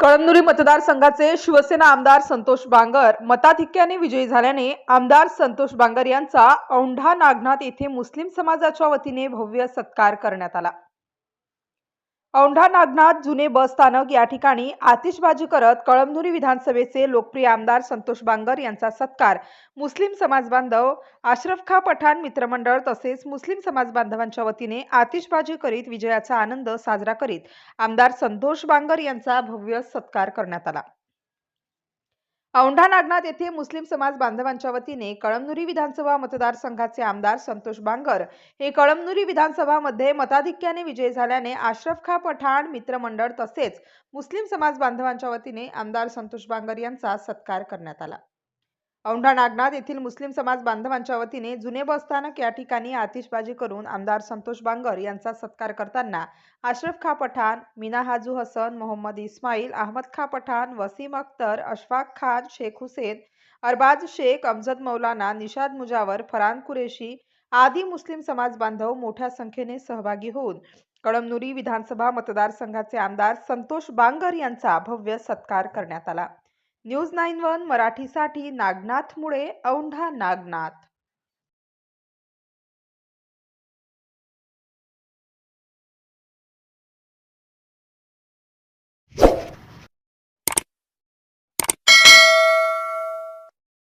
कळमनुरी मतदारसंघाचे शिवसेना आमदार संतोष बांगर मताधिक्याने विजयी झाल्याने आमदार संतोष बांगर यांचा औंढा नागनाथ येथे मुस्लिम समाजाच्या वतीने भव्य सत्कार करण्यात आला. औंढा नागनाथ जुने बस स्थानक या ठिकाणी आतिषबाजी करत कळमनुरी विधानसभेचे लोकप्रिय आमदार संतोष बांगर यांचा सत्कार. मुस्लिम समाज बांधव खा पठाण मित्रमंडळ तसेच मुस्लिम समाज बांधवांच्या वतीने आतिषबाजी करीत विजयाचा आनंद साजरा करीत आमदार संतोष बांगर यांचा भव्य सत्कार करण्यात आला. औंढा नागनाथ येथे मुस्लिम समाज बांधवांच्या वतीने कळमनुरी विधानसभा मतदारसंघाचे आमदार संतोष बांगर हे कळमनुरी विधानसभामध्ये मताधिक्याने विजयी झाल्याने आश्रफ खा पठाण मित्रमंडळ तसेच मुस्लिम समाज बांधवांच्या वतीने आमदार संतोष बांगर यांचा सत्कार करण्यात आला. औंढा नागनाथ येथील मुस्लिम समाज बांधवांच्या वतीने जुने बसस्थानक या ठिकाणी आतिषबाजी करून आमदार संतोष बांगर यांचा सत्कार करताना अशरफ खा पठाण मीना हाजू हसन मोहम्मद इस्माईल अहमद खा पठाण वसीम अख्तर अशफाक खान शेख हुसेन अरबाज शेख अमजद मौलाना निषाद मुजावर फरान कुरेशी आदी मुस्लिम समाज बांधव मोठ्या संख्येने सहभागी होऊन कळमनुरी विधानसभा मतदारसंघाचे आमदार संतोष बांगर यांचा भव्य सत्कार करण्यात आला. न्यूज नाईन वन मराठीसाठी नागनाथ मुळे औंढा नागनाथ.